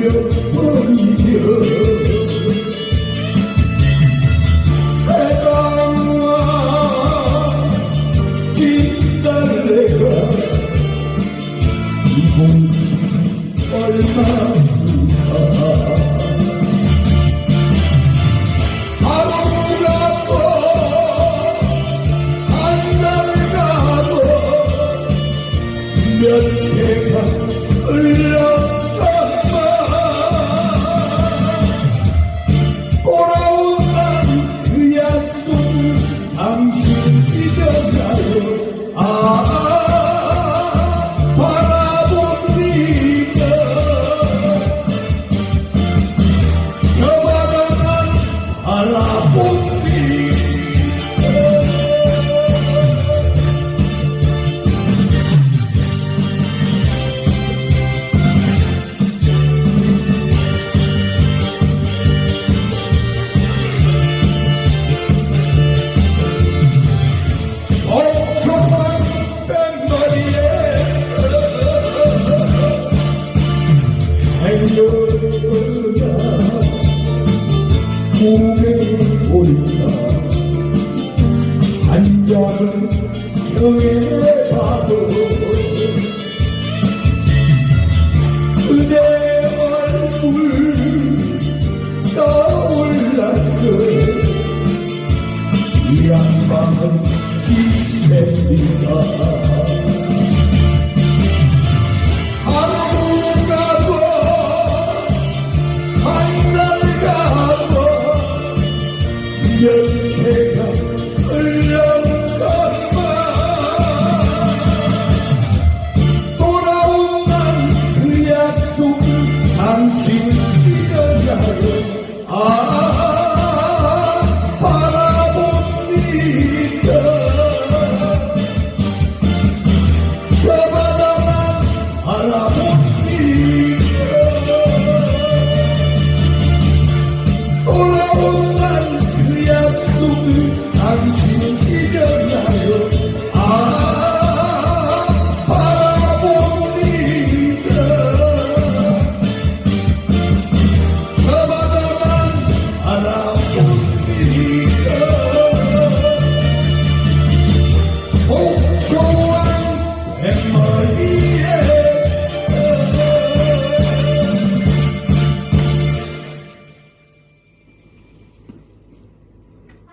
Yeah. 아 꿈에 올다. 한자는 경에 봐도 그대 얼굴 떠올랐어 이 양반은 기세입니다